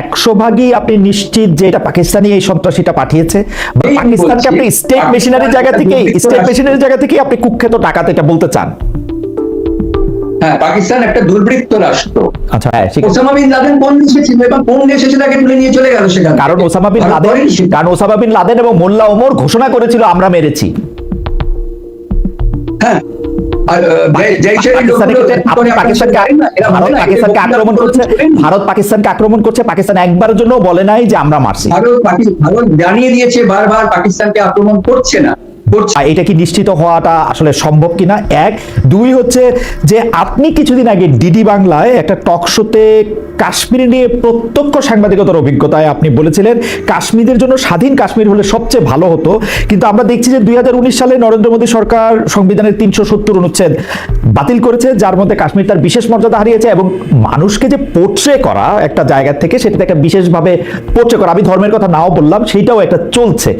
একশো ভাগই আপনি নিশ্চিত যে এটা পাকিস্তানি এই সন্ত্রাসীটা পাঠিয়েছে? পাকিস্তানকে আপনি স্টেট মেশিনারির জায়গা থেকে স্টেট মেশিনারির জায়গা থেকে আপনি কুখ্যাত টাকাতে এটা বলতে চান। হ্যাঁ পাকিস্তান একটা দুর্বৃত্ত রাষ্ট্র। আচ্ছা হ্যাঁ ঠিক ওসামা বিন লাদেন কোন দেশে ছিল এবং কোন দেশে ছিল তাকে তুলে নিয়ে চলে গেল সেখানে? কারণ ওসামা বিন লাদেন কারণ ওসামা বিন লাদেন এবং মোল্লা ওমর ঘোষণা করেছিল আমরা মেরেছি। হ্যাঁ পাকিস্তানকে আক্রমণ করছে। ভারত পাকিস্তানকে আক্রমণ করছে। পাকিস্তান একবারের জন্য বলে নাই যে আমরা মারছি। ভারত জানিয়ে দিয়েছে বারবার পাকিস্তানকে আক্রমণ করছে না। করছে। এটা কি নিশ্চিত হওয়াটা আসলে সম্ভব কিনা? এক। দুই হচ্ছে যে আপনি কিছুদিন আগে ডিডি বাংলায় একটা টক শোতে কাশ্মীর নিয়ে প্রত্যক্ষ সাংবাদিকতার অভিজ্ঞতায় আপনি বলেছিলেন, কাশ্মীরের জন্য স্বাধীন কাশ্মীর হলে সবচেয়ে ভালো হতো। কিন্তু আমরা দেখছি যে দুই সালে নরেন্দ্র মোদী সরকার সংবিধানের তিনশো সত্তর অনুচ্ছেদ বাতিল করেছে, যার মধ্যে কাশ্মীর তার বিশেষ মর্যাদা হারিয়েছে এবং মানুষকে যে পোট্রে করা একটা জায়গা থেকে সেটাতে একটা বিশেষভাবে পোট্রে করা, আমি ধর্মের কথা নাও বললাম, সেইটাও একটা চলছে।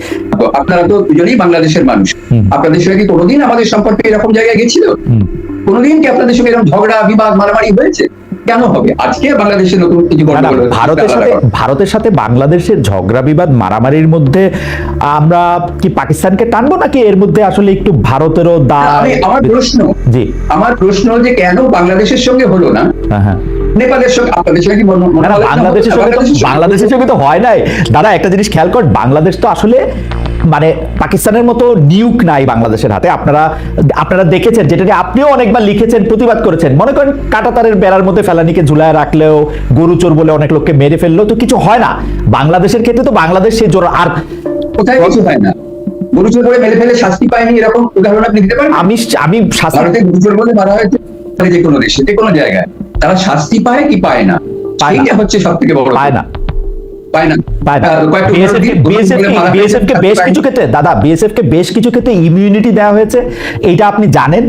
আপনারা তো দুজনেই বাংলাদেশের মানুষ। আপনাদের সঙ্গে কি কোনোদিন আমাদের সম্পর্কে এরকম জায়গায় গেছিল? কোনোদিন কি আপনাদের সঙ্গে এরকম ঝগড়া বিবাদ মারামারি হয়েছে? কেন হবে? আজকে নতুন কিছু ভারতের সাথে ভারতের সাথে বাংলাদেশের ঝগড়া বিবাদ মারামারির মধ্যে আমরা কি পাকিস্তানকে টানবো নাকি এর মধ্যে আসলে একটু ভারতেরও দায়? আমার প্রশ্ন জি। আমার প্রশ্ন যে কেন বাংলাদেশের সঙ্গে হলো না? হ্যাঁ হ্যাঁ। নেপালের সঙ্গে আপনাদের সঙ্গে কি না, না, হলো না? বাংলাদেশের সঙ্গে তো বাংলাদেশের সঙ্গে তো হয় নাই। দাদা একটা জিনিস খেয়াল কর বাংলাদেশ তো আসলে মানে পাকিস্তানের মতো নিউক নাই বাংলাদেশের হাতে। আপনারা আপনারা দেখেছেন যেটা নিয়ে আপনিও অনেকবার লিখেছেন প্রতিবাদ করেছেন। মনে করেন কাটাতারের বেড়ার মধ্যে ফেলানিকে ঝুলায় রাখলেও গরু চোর বলে অনেক লোককে মেরে ফেললেও তো কিছু হয় না। বাংলাদেশের ক্ষেত্রে তো বাংলাদেশ সেই জোর আর কোথায় কিছু হয় না। গুরুচোর করে মেরে ফেলে শাস্তি পায়নি এরকম উদাহরণ আপনি দিতে পারেন? আমি আমি শাস্তি ভারতে গুরুচোর বলে মারা হয়েছে যে কোনো দেশে যে কোনো জায়গায়। তারা শাস্তি পায় কি পায় না? পায় না। এইটা হচ্ছে সব থেকে বড় পায় না। পায় না। বিএসএফ কে বেশ কিছু ক্ষেত্রে দাদা বিএসএফ কে বেশ কিছু ক্ষেত্রে ইমিউনিটি দেওয়া হয়েছে। এটা আপনি জানেন।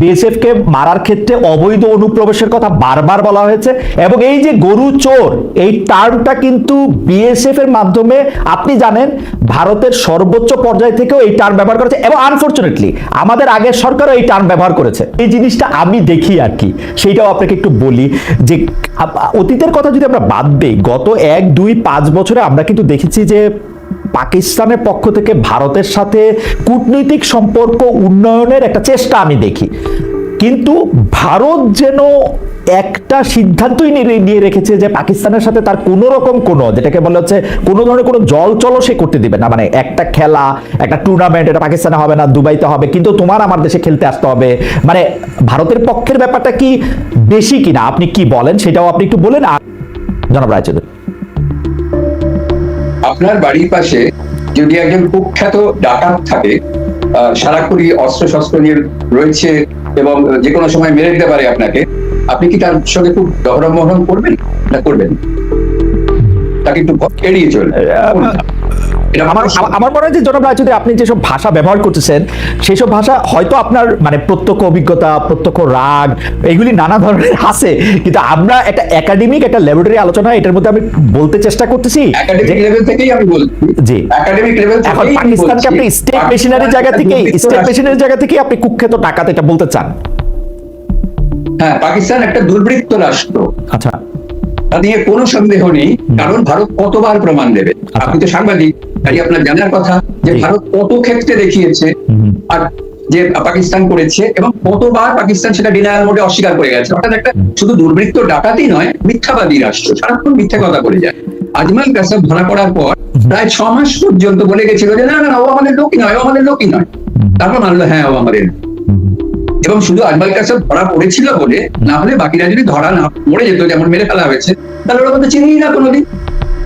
বিএসএফ কে মারার ক্ষেত্রে অবৈধ অনুপ্রবেশের কথা বারবার বলা হয়েছে এবং এই যে গরু চোর, এই টার্মটা কিন্তু বিএসএফ এর মাধ্যমে, আপনি জানেন, ভারতের সর্বোচ্চ পর্যায় থেকেও এই টার্ম ব্যবহার করেছে এবং আনফর্চুনেটলি আমাদের আগের সরকারও এই টার্ম ব্যবহার করেছে। এই জিনিসটা আমি দেখি আর কি। সেইটাও আপনাকে একটু বলি যে অতীতের কথা যদি আমরা বাদ দিই, গত এক, দুই, পাঁচ বছরে আমরা কিন্তু দেখেছি যে পাকিস্তানের পক্ষ থেকে ভারতের সাথে কূটনৈতিক সম্পর্ক উন্নয়নের একটা চেষ্টা আমি দেখি। কিন্তু ভারত যেন একটা সিদ্ধান্তই নিয়ে- রেখেছে যে পাকিস্তানের সাথে তার কোনো রকম কোনো, যেটাকে বলা হচ্ছে কোনো ধরনের কোনো জল চলো সে করতে দিবে না। মানে একটা খেলা, একটা টুর্নামেন্ট এটা পাকিস্তানে হবে না, দুবাইতে হবে, কিন্তু তোমার আমার দেশে খেলতে আসতে হবে। মানে ভারতের পক্ষের ব্যাপারটা কি বেশি কিনা, আপনি কি বলেন সেটাও আপনি একটু বলেন। জনাব রায়চৌধুরী। আপনার বাড়ির পাশে যদি একজন কুখ্যাত ডাকাত থাকে সারাক্ষণই অস্ত্র শস্ত্র নিয়ে রয়েছে এবং যে কোনো সময় মেরে দিতে পারে আপনাকে, আপনি কি তার সঙ্গে খুব দহরমহরম করবেন? না করবেন? তাকে একটু এড়িয়ে চলবেন আমার মনে হয় যে জনাব রায়চৌধুরী আপনি যেসব ভাষা ব্যবহার করতেছেন সেই সব ভাষা হয়তো আপনার মানে প্রত্যক্ষ অভিজ্ঞতা প্রত্যক্ষ রাগ এগুলি নানা ধরনের আছে। কিন্তু আমরা একটা একাডেমিক একটা ল্যাবরেটরি আলোচনা এটার মধ্যে আমি বলতে চেষ্টা করতেছি একাডেমিক লেভেল থেকেই আমি বলছি। জি। একাডেমিক লেভেল এখন পাকিস্তানকে আপনি স্টেট মেশিনারির জায়গা থেকে স্টেট মেশিনারির জায়গা থেকে আপনি কুখ্যাত টাকাতে এটা বলতে চান। হ্যাঁ পাকিস্তান একটা দুর্বৃত্ত রাষ্ট্র। আচ্ছা। তা নিয়ে কোনো সন্দেহ নেই কারণ ভারত কতবার প্রমাণ দেবে? আপনি তো সাংবাদিক। তাই আপনার জানার কথা যে ভারত কত ক্ষেত্রে দেখিয়েছে আর যে পাকিস্তান করেছে এবং কতবার পাকিস্তান সেটা ডিনায়াল মোডে অস্বীকার করে গেছে। অর্থাৎ একটা শুধু দুর্বৃত্ত ডাকাতি নয় মিথ্যাবাদী রাষ্ট্র। সারাক্ষণ মিথ্যা কথা বলে যায়। আজমাল কাসাব ধরা পড়ার পর প্রায় ছ মাস পর্যন্ত বলে গেছিল যে না না ও আমাদের লোকই নয় ও আমাদের লোকই নয়। তারপর মানলো হ্যাঁ ও আমাদের এবং শুধু আজমাল কাসাব ধরা পড়েছিল বলে না হলে বাকিরা যদি ধরা না পড়ে যেত যেমন মেরে ফেলা হয়েছে তাহলে ওরা তো চিনিই না কোনোদিন।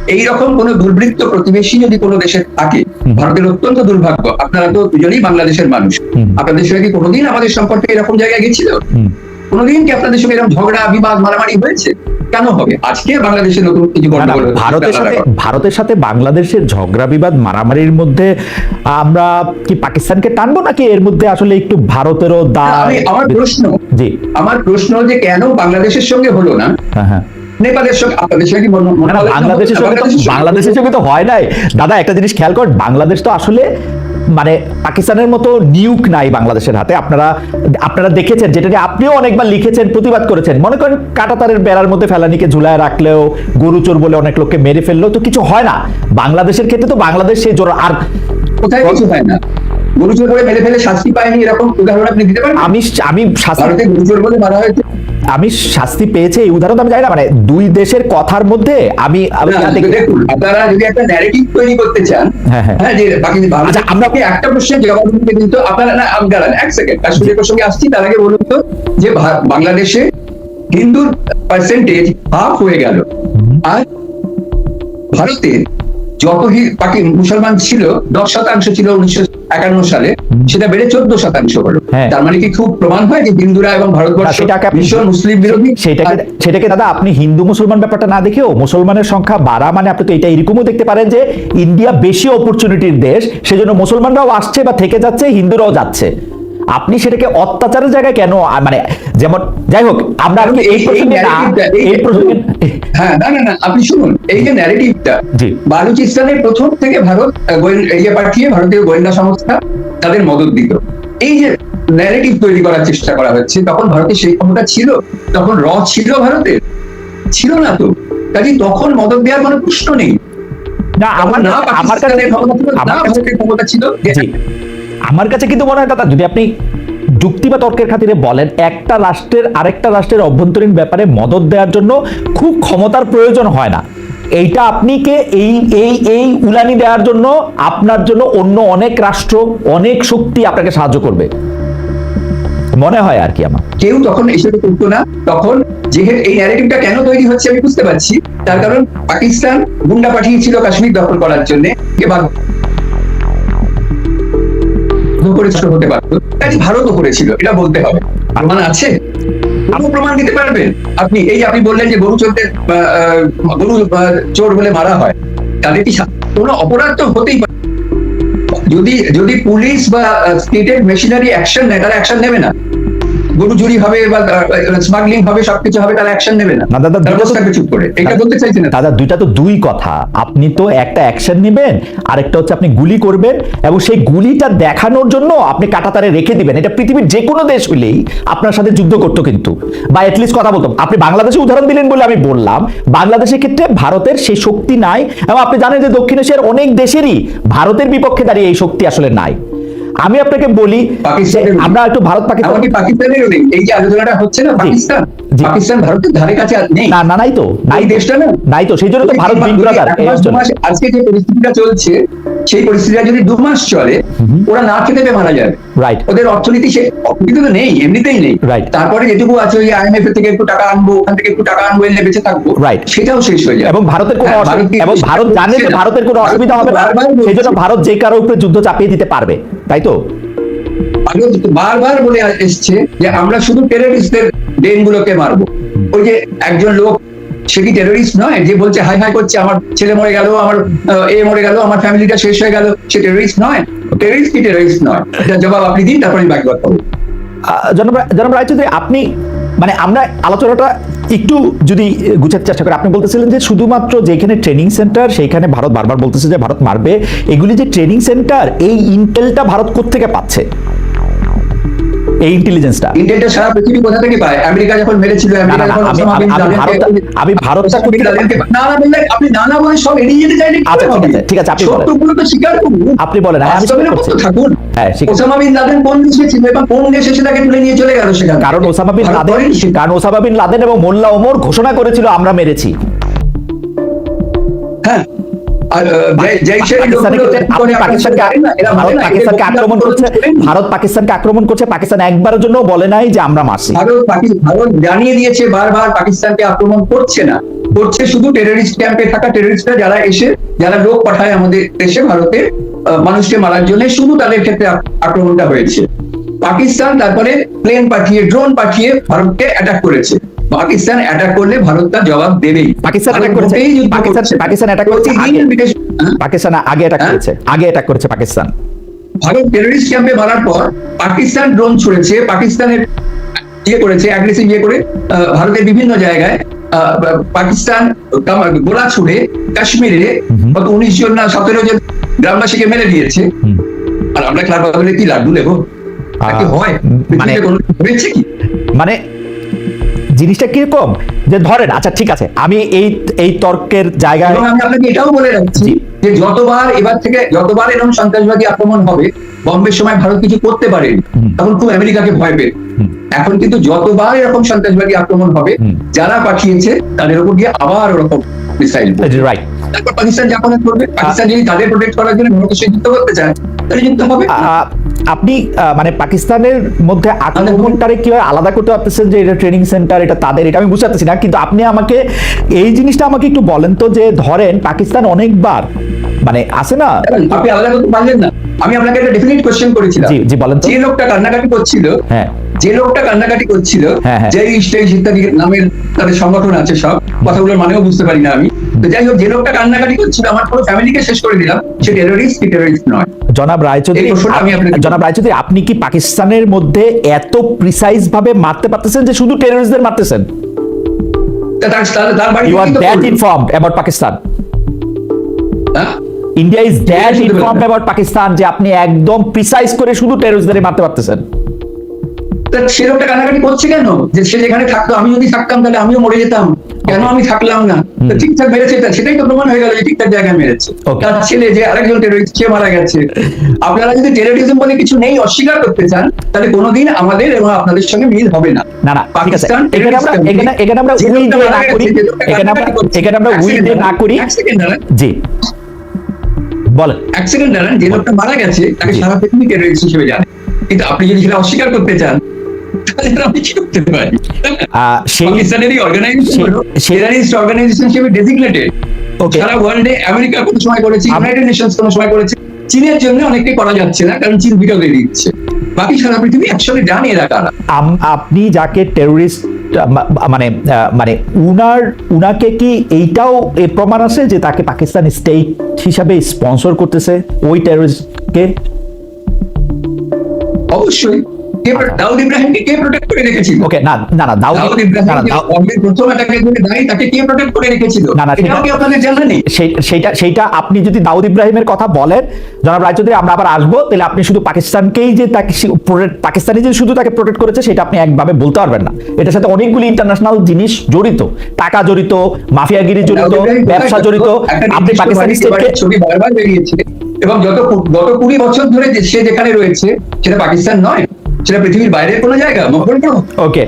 এইরকম কোন দুর্বৃত্ত প্রতিবেশী যদি কোনো দেশে থাকে ভারতের অত্যন্ত দুর্ভাগ্য আপনারা তো দুজনেই বাংলাদেশের মানুষ। আপনাদের সঙ্গে কোনোদিন আমাদের সম্পর্কে এরকম জায়গায় গেছিল। কোনোদিন কি আপনাদের সঙ্গে এরকম ঝগড়া বিবাদ মারামারি হয়েছে? কেন হবে? আজকে বাংলাদেশে নতুন কিছু ভারতের সাথে ভারতের সাথে বাংলাদেশের ঝগড়া বিবাদ মারামারির মধ্যে আমরা কি পাকিস্তানকে টানবো নাকি এর মধ্যে আসলে একটু ভারতেরও দায়? আমার প্রশ্ন জি। আমার প্রশ্ন যে কেন বাংলাদেশের সঙ্গে হলো না? হ্যাঁ হ্যাঁ। নেপালের সঙ্গে আপনাদের? বাংলাদেশের সঙ্গে তো বাংলাদেশের সঙ্গে তো হয় নাই। দাদা একটা জিনিস খেয়াল কর বাংলাদেশ তো আসলে মানে পাকিস্তানের মতো নিউক নাই বাংলাদেশের হাতে। আপনারা আপনারা দেখেছেন যেটা নিয়ে আপনিও অনেকবার লিখেছেন প্রতিবাদ করেছেন। মনে করেন কাটাতারের বেড়ার মধ্যে ফেলানিকে ঝুলায় রাখলেও গরু চোর বলে অনেক লোককে মেরে ফেললেও তো কিছু হয় না। বাংলাদেশের ক্ষেত্রে তো বাংলাদেশ সেই জোর আর কোথায় কিছু হয় না? গরুচোর করে মেরে ফেলে শাস্তি পায়নি এরকম উদাহরণ আপনি দিতে পারেন? আমি আমি শাস্তি ভারতে বলে মারা হয়েছে। আমি শাস্তি পেয়েছে এই উদাহরণ আমি জানি না মানে দুই দেশের কথার মধ্যে আমি আপনারা যদি একটা ন্যারেটিভ তৈরি করতে চান হ্যাঁ, হ্যাঁ। হ্যাঁ যে বাকি আচ্ছা, আপনাকে একটা প্রশ্নের জবাব দিতে কিন্তু আপনারা না দাঁড়ান এক সেকেন্ড কাশ্মীরের প্রসঙ্গে আসছি তার আগে বলুন তো যে বাংলাদেশে হিন্দুর পার্সেন্টেজ হাফ হয়ে গেল। আর ভারতে যত হি- মুসলমান ছিল দশ শতাংশ ছিল উনিশশো একান্ন সালে সেটা বেড়ে চোদ্দ শতাংশ হলো। হ্যাঁ। তার মানে কি খুব প্রমাণ হয় যে হিন্দুরা এবং ভারতবর্ষ ভীষণ মুসলিম বিরোধী। সেটাকে সেটাকে দাদা আপনি হিন্দু মুসলমান ব্যাপারটা না দেখেও মুসলমানের সংখ্যা বাড়া মানে আপনি তো এটা এরকমও দেখতে পারেন যে ইন্ডিয়া বেশি অপরচুনিটির দেশ সেজন্য মুসলমানরাও আসছে বা থেকে যাচ্ছে হিন্দুরাও যাচ্ছে। আপনি সেটাকে অত্যাচারের জায়গায় কেন মানে যেমন যাই হোক আমরা এই এই- এই প্রসঙ্গে না এই- এই প্রসঙ্গে হ্যাঁ না না না আপনি শুনুন এই যে ন্যারেটিভটা। বালুচিস্তানের প্রথম থেকে ভারত ইয়ে পাঠিয়ে ভারতীয় গোয়েন্দা সংস্থা তাদের মদত দিত। এই যে ন্যারেটিভ তৈরি করার চেষ্টা করা হচ্ছে তখন ভারতের সেই ক্ষমতা ছিল তখন র ছিল ভারতের ছিল না তো। কাজে তখন মদত দেওয়ার কোনো প্রশ্ন নেই। না আমার না আমার কাছে ক্ষমতা ছিল না ভারতের ক্ষমতা ছিল। জি। আমার কাছে কিন্তু মনে হয়, দাদা, যদি আপনি যুক্তি বা তর্কের খাতিরে বলেন, একটা রাষ্ট্রের আরেকটা রাষ্ট্রের অভ্যন্তরীণ ব্যাপারে মদত দেওয়ার জন্য খুব ক্ষমতার প্রয়োজন হয় না। এইটা আপনি কে এই এই এই উলানি দেওয়ার জন্য, আপনার জন্য অন্য অনেক রাষ্ট্র, অনেক শক্তি আপনাকে সাহায্য করবে। মনে হয় আর কি আমার। কেউ তখন এসব করতো না, তখন যেহেতু এই ন্যারেটিভটা কেন তৈরি হচ্ছে আমি বুঝতে পারছি, তার কারণ পাকিস্তান গুন্ডা পাঠিয়েছিল কাশ্মীর দখল করার জন্য হতে পারতো কাজে ভারতও করেছিল, এটা বলতে হবে। প্রমাণ আছে? প্রমাণ দিতে পারবেন? আপনি, এই আপনি বললেন যে গরু চোরদের গরু চোর বলে মারা হয়, তাদের কি কোনো অপরাধ তো হতেই পারে। যদি যদি পুলিশ বা স্টেটের মেশিনারি অ্যাকশন নেয়, তারা অ্যাকশন নেবে না। গরু চুরি হবে বা স্মাগলিং হবে সবকিছু হবে তারা অ্যাকশন নেবে না। দাদা, চুপ করে। এটা বলতে চাইছেন না। দাদা দুইটা তো দুই কথা। আপনি তো একটা অ্যাকশন নেবেন আরেকটা হচ্ছে আপনি গুলি করবেন এবং সেই গুলিটা দেখানোর জন্য আপনি কাটাতারে রেখে দিবেন। এটা পৃথিবীর যে কোনো দেশ হলেই আপনার সাথে যুদ্ধ করতো কিন্তু। বা এটলিস্ট কথা বলতাম আপনি বাংলাদেশে উদাহরণ দিলেন বলে আমি বললাম। বাংলাদেশের ক্ষেত্রে ভারতের সেই শক্তি নাই এবং আপনি জানেন যে দক্ষিণ এশিয়ার অনেক দেশেরই ভারতের বিপক্ষে দাঁড়িয়ে এই শক্তি আসলে নাই। আমি আপনাকে বলি আমরা একটু ভারত পাকিস্তান। এমনকি পাকিস্তানেরও নেই এই যে আলোচনাটা হচ্ছে না পাকিস্তান। পাকিস্তান ভারতের ধারে কাছে আর নেই। না না নাই তো। নাই দেশটা না। নাই তো। সেই জন্য তো ভারত আজকে যে পরিস্থিতিটা চলছে সেই পরিস্থিতিটা যদি দু মাস চলে ওরা না খেতে পেয়ে মারা যাবে। রাইট ওদের অর্থনীতি সে অর্থনীতি তো নেই এমনিতেই নেই। Right. তারপরে যেটুকু আছে ওই আইএমএফ থেকে একটু টাকা আনব ওখান থেকে একটু টাকা আনব এলে বেঁচে থাকব। Right. সেটাও শেষ হয়ে যাবে। এবং ভারতের কোনো হ্যাঁ, এবং ভারত জানে যে ভারতের কোনো অসুবিধা হবে না সেই জন্য ভারত যে কারও উপরে যুদ্ধ চাপিয়ে দিতে পারবে তাই তো? ভারত বারবার বলে এসছে যে আমরা শুধু টেররিস্টদের ডেন গুলোকে মারবো। ওই যে একজন লোক সে কি টেররিস্ট নয়? যে বলছে, হাই হাই করছে, আমার ছেলে মরে গেল, আমার এ মরে গেল, আমার ফ্যামিলিটা শেষ হয়ে গেল। সে টেররিস্ট নয়। টেররিস্ট কি টেররিস্ট নয়? এটা জবাব আপনি দিন, তারপরে আমি বাকি কথা বলব। জনাব রায়চৌধুরী, আপনি মানে আমরা আলোচনাটা একটু যদি গুছাতে চেষ্টা করি, আপনি বলতেছিলেন যে শুধুমাত্র যেখানে ট্রেনিং সেন্টার সেইখানে ভারত বারবার বলতেছে যে ভারত মারবে, এগুলি যে ট্রেনিং সেন্টার এই ইন্টেলটা ভারত কোত্থেকে পাচ্ছে? এই ইন্টেলিজেন্সটা সারা পৃথিবী কোথা থেকে পায়? আমেরিকা যখন মেরেছিল আমেরিকা যখন আমি- ভারতটা- লাদেনকে- না না বললে আপনি না না বলে সব এড়িয়ে যেতে চাইলে আচ্ছা, ঠিক আছে, আপনি বলেন। সত্যগুলো তো স্বীকার করুন। আপনি বলেন, আমি তো থাকুন হ্যাঁ, ওসামা বিন লাদেন কোন দেশে ছিল এবং কোন দেশে সেটাকে তুলে নিয়ে চলে গেল সেখানে? কারণ ওসামা বিন লাদেন কারণ ওসামা বিন লাদেন এবং মোল্লা ওমর ঘোষণা করেছিল আমরা মেরেছি। হ্যাঁ পাকিস্তানকে আক্রমণ করছে ভারত পাকিস্তানকে আক্রমণ করছে পাকিস্তান একবারের জন্য বলে নাই যে আমরা মারছি। ভারত জানিয়ে দিয়েছে বারবার পাকিস্তানকে আক্রমণ করছে না। করছে শুধু টেররিস্ট ক্যাম্পে থাকা টেররিস্টরা যারা এসে যারা লোক পাঠায় আমাদের দেশে ভারতে মানুষকে মারার জন্য শুধু তাদের ক্ষেত্রে আক্রমণটা হয়েছে। পাকিস্তান তারপরে প্লেন পাঠিয়ে ড্রোন পাঠিয়ে ভারতকে অ্যাটাক করেছে। পাকিস্তান অ্যাটাক করলে ভারত তার জবাব দেবেই। পাকিস্তান attack করেছে। পাকিস্তান- পাকিস্তান attack করেছে? পাকিস্তান আগে অ্যাটাক? করেছে। আগে অ্যাটাক করেছে পাকিস্তান। ভারত টেররিস্ট ক্যাম্পে মারার পর পাকিস্তান ড্রোন ছুড়েছে। পাকিস্তানের ইয়ে করেছে অ্যাগ্রেসিভ ইয়ে করে ভারতের বিভিন্ন জায়গায় পাকিস্তান গোলা ছুড়ে কাশ্মীরে কত উনিশ জন না সতেরো জন গ্রামবাসীকে মেরে দিয়েছে। আর আমরা বদলে কি লাড্ডু নেব? হয়? মানে- মানে জিনিসটা কীরকম? যে ধরেন আচ্ছা ঠিক আছে আমি এই এই তর্কের জায়গায় আমি আপনাকে এটাও বলে রাখছি যে যতবার এবার থেকে যতবার এরকম সন্ত্রাসবাদী আক্রমণ হবে বম্বের সময় ভারত কিছু করতে পারেনি হুম। তখন খুব আমেরিকাকে ভয় পেত হুম। এখন কিন্তু যতবার এরকম সন্ত্রাসবাদী আক্রমণ হবে যারা পাঠিয়েছে তাদের উপর গিয়ে আবার ওরকম মিসাইল রাইট তারপর পাকিস্তান যা করে করবে পাকিস্তান যদি তাদের প্রোটেক্ট করার জন্য ভারতের সাথে যুদ্ধ করতে চায় তাহলে যুদ্ধ হবে। আপনি মানে পাকিস্তানের মধ্যে আক্রমণটারে কি হয় আলাদা করতে পারতেছেন যে এটা ট্রেনিং সেন্টার এটা তাদের এটা আমি বুঝতে পারতেছি না কিন্তু আপনি আমাকে এই জিনিসটা আমাকে একটু বলেন তো যে ধরেন পাকিস্তান অনেকবার মানে আসে না? আপনি আলাদা করতে পারলেন না। আমি আপনাকে একটা ডেফিনিট কোশ্চেন করেছিলাম। জি জি বলেন যে লোকটা কান্নাকাটি করছিল হ্যাঁ। যে লোকটা কান্নাকাটি করছিল। যে স্টেজ ইত্যাদি নামের তাদের সংগঠন আছে সব কথাগুলোর মানেও বুঝতে পারি না আমি। তো যাই হোক যে লোকটা কান্নাকাটি করছিল আমার পুরো ফ্যামিলিকে শেষ করে দিলাম সে টেরোরিস্ট কি টেরোরিস্ট নয়। জনাব রায়চৌধুরী জনাব রায়চৌধুরী আপনি কি পাকিস্তানের মধ্যে এত প্রিসাইজ ভাবে মারতে পারতেছেন যে শুধু টেররিস্টদের মারতেছেন? You are that informed about Pakistan? India is that informed about Pakistan যে আপনি একদম প্রিসাইজ করে শুধু টেররিস্টদের মারতে পারতেছেন। তা সে লোকটা কান্নাকাটি করছে কেন? যে সে যেখানে থাকতো আমি যদি থাকতাম তাহলে আমিও মরে যেতাম। কেন আমি থাকলাম না? তো ঠিকঠাক মেরেছে সেটাই তো প্রমাণ হয়ে গেল যে ঠিকঠাক জায়গায় মেরেছে। তার ছেলে যে আরেকজন টেরোরিস্ট সে মারা গেছে। আপনারা যদি টেরোরিজম বলে কিছু নেই অস্বীকার করতে চান তাহলে কোনোদিন আমাদের এবং আপনাদের সঙ্গে মিল হবে না। না না পাকিস্তান এখানে আমরা এখানে আমরা দিয়ে না করি এখানে আমরা এখানে আমরা এক উই second দিয়ে না করি। জি। বলেন। সেকেন্ড দাঁড়ান যে লোকটা মারা গেছে তাকে সারা পৃথিবী টেরোরিস্ট হিসেবে জানে। কিন্তু আপনি যদি সেটা অস্বীকার করতে চান আমি কি করতে পারি? পাকিস্তানেরই অর্গানাইজেশন সেই- হলো সেই- টেররিস্ট অর্গানাইজেশন হিসেবে ডেজিগনেটেড সারা ওয়ার্ল্ডে আমেরিকা কোনো সময় করেছে ইউনাইটেড নেশনস কোনো সময় করেছে। চীনের জন্য অনেকটাই করা যাচ্ছে না কারণ চীন ভিডিও দিয়ে দিচ্ছে। বাকি সারা পৃথিবী একসঙ্গে জানে এরা কারা। আপনি যাকে টেররিস্ট মানে মানে উনার উনাকে কি এইটাও এ প্রমাণ আছে যে তাকে পাকিস্তান স্টেট হিসাবে স্পন্সর করতেছে ওই টেররিস্টকে অবশ্যই। দাউদ ইব্রাহিমকে কে প্রোটেক্ট করে রেখেছিল? ওকে না না না দাউদ ইব্রাহিম প্রথম অ্যাটাকের জন্য দায়ী তাকে কে প্রোটেক্ট করে রেখেছিল? না, না, সেটা- কি আপনাদের জানা নেই? সেইটা সেইটা আপনি যদি দাউদ ইব্রাহিমের কথা বলেন জনাব রায়চৌধুরী আমরা আবার আসব তাহলে আপনি শুধু পাকিস্তানকেই যে তাকে পাকিস্তানি যে শুধু তাকে প্রোটেক্ট করেছে সেটা আপনি একভাবে বলতে পারবেন না। এটার সাথে অনেকগুলি ইন্টারন্যাশনাল জিনিস জড়িত। টাকা জড়িত মাফিয়াগিরি জড়িত ব্যবসা জড়িত। আপনি পাকিস্তানি স্টেটকে ছবি বারবার বেরিয়েছে। এবং যত গত কুড়ি বছর ধরে সে যেখানে রয়েছে সেটা পাকিস্তান নয়। সেটা পৃথিবীর বাইরের কোনো জায়গা মঙ্গল গ্রহ ওকে